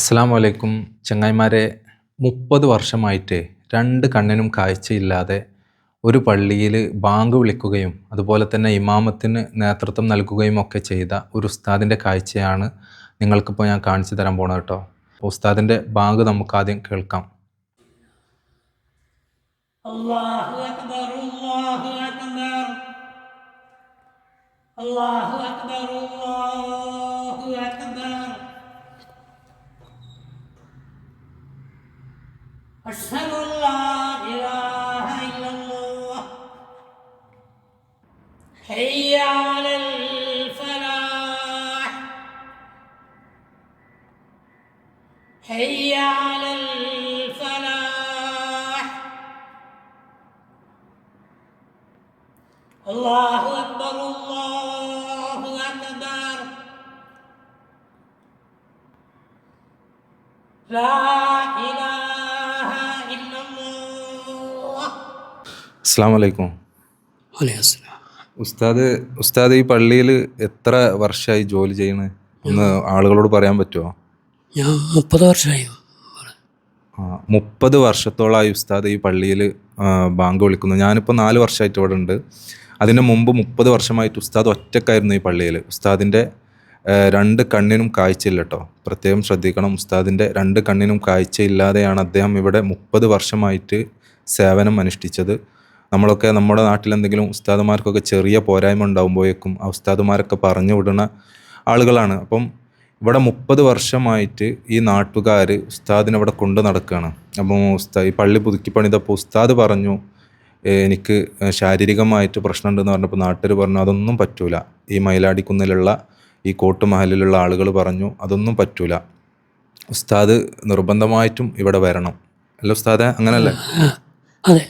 അസ്സാം വലൈക്കും ചങ്ങായിമാരെ മുപ്പത് വർഷമായിട്ട് രണ്ട് കണ്ണിനും കാഴ്ചയില്ലാതെ ഒരു പള്ളിയിൽ ബാങ്ക് വിളിക്കുകയും അതുപോലെ തന്നെ ഇമാമത്തിന് നേതൃത്വം നൽകുകയും ഒക്കെ ചെയ്ത ഒരു ഉസ്താദിന്റെ കാഴ്ചയാണ് നിങ്ങൾക്കിപ്പോൾ ഞാൻ കാണിച്ചു തരാൻ പോണത് കേട്ടോ. ഉസ്താദിന്റെ ബാങ്ക് നമുക്ക് ആദ്യം കേൾക്കാം. അള്ളാഹു അക്ബർ അള്ളാഹു അക്ബർ. അള്ളാഹു അക്ബർ أشهد أن لا إله إلا الله. حي على الفلاح. حي على الفلاح. الله أكبر الله أكبر. لا إله അസ്സാം വലൈക്കും ഉസ്താദ് ഉസ്താദ് ഈ പള്ളിയിൽ എത്ര വർഷമായി ജോലി ചെയ്യണത് ഒന്ന് ആളുകളോട് പറയാൻ പറ്റുമോ ഞാൻ മുപ്പത് വർഷമായി. മുപ്പത് വർഷത്തോളമായി ഉസ്താദ് ഈ പള്ളിയിൽ ബാങ്ക് വിളിക്കുന്നു. ഞാനിപ്പോൾ നാല് വർഷമായിട്ട് ഇവിടെ ഉണ്ട്. അതിന് മുമ്പ് മുപ്പത് വർഷമായിട്ട് ഉസ്താദ് ഒറ്റക്കായിരുന്നു ഈ പള്ളിയിൽ. ഉസ്താദിന്റെ രണ്ട് കണ്ണിനും കാഴ്ചയില്ല കേട്ടോ പ്രത്യേകം ശ്രദ്ധിക്കണം ഉസ്താദിന്റെ രണ്ട് കണ്ണിനും കാഴ്ചയില്ലാതെയാണ് അദ്ദേഹം ഇവിടെ മുപ്പത് വർഷമായിട്ട് സേവനം അനുഷ്ഠിച്ചത്. നമ്മളൊക്കെ നമ്മുടെ നാട്ടിൽ എന്തെങ്കിലും ഉസ്താദുമാർക്കൊക്കെ ചെറിയ പോരായ്മ ഉണ്ടാകുമ്പോഴേക്കും ആ ഉസ്താദുമാരൊക്കെ പറഞ്ഞു വിടുന്ന ആളുകളാണ്. അപ്പം ഇവിടെ മുപ്പത് വർഷമായിട്ട് ഈ നാട്ടുകാർ ഉസ്താദിനെ ഇവിടെ കൊണ്ടു നടക്കുകയാണ്. അപ്പം ഉസ്താ ഈ പള്ളി പുതുക്കി പണിതപ്പോൾ ഉസ്താദ് പറഞ്ഞു എനിക്ക് ശാരീരികമായിട്ട് പ്രശ്നമുണ്ടെന്ന് പറഞ്ഞപ്പോൾ നാട്ടുകാർ പറഞ്ഞു അതൊന്നും പറ്റൂല. ഈ മയിലാടിക്കുന്നിലുള്ള ഈ കോട്ടുമഹലിലുള്ള ആളുകൾ പറഞ്ഞു അതൊന്നും പറ്റൂല. ഉസ്താദ് നിർബന്ധമായിട്ടും ഇവിടെ വരണം. അല്ല ഉസ്താദ? അങ്ങനല്ലേ? അതെ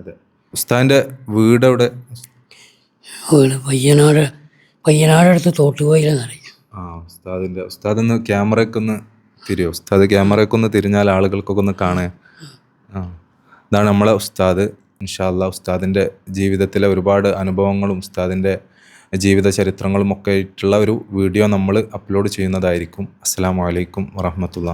അതെ. ഉസ്താദിന്റെ വീട് എവിടെ? വീട് പയ്യനാട് പയ്യനാട് അടുത്ത് തോട്ടുകോയിലെന്നറിയും. ആ ഉസ്താദിന്റെ ഉസ്താദ് ഒന്ന് ക്യാമറയൊക്കെ ഒന്ന് തിരിയോ? ഉസ്താദ് ക്യാമറയൊക്കെ ഒന്ന് തിരിഞ്ഞാൽ ആളുകൾക്കൊക്കെ ഒന്ന് കാണേ ആ ഇതാണ് നമ്മളെ ഉസ്താദ്. ഇൻഷാല്ല ഉസ്താദിന്റെ ജീവിതത്തിലെ ഒരുപാട് അനുഭവങ്ങളും ഉസ്താദിന്റെ ജീവിത ചരിത്രങ്ങളും ഒക്കെ ആയിട്ടുള്ള ഒരു വീഡിയോ നമ്മൾ അപ്ലോഡ് ചെയ്യുന്നതായിരിക്കും. അസ്സാം വലൈക്കും വറഹമത്തുള്ള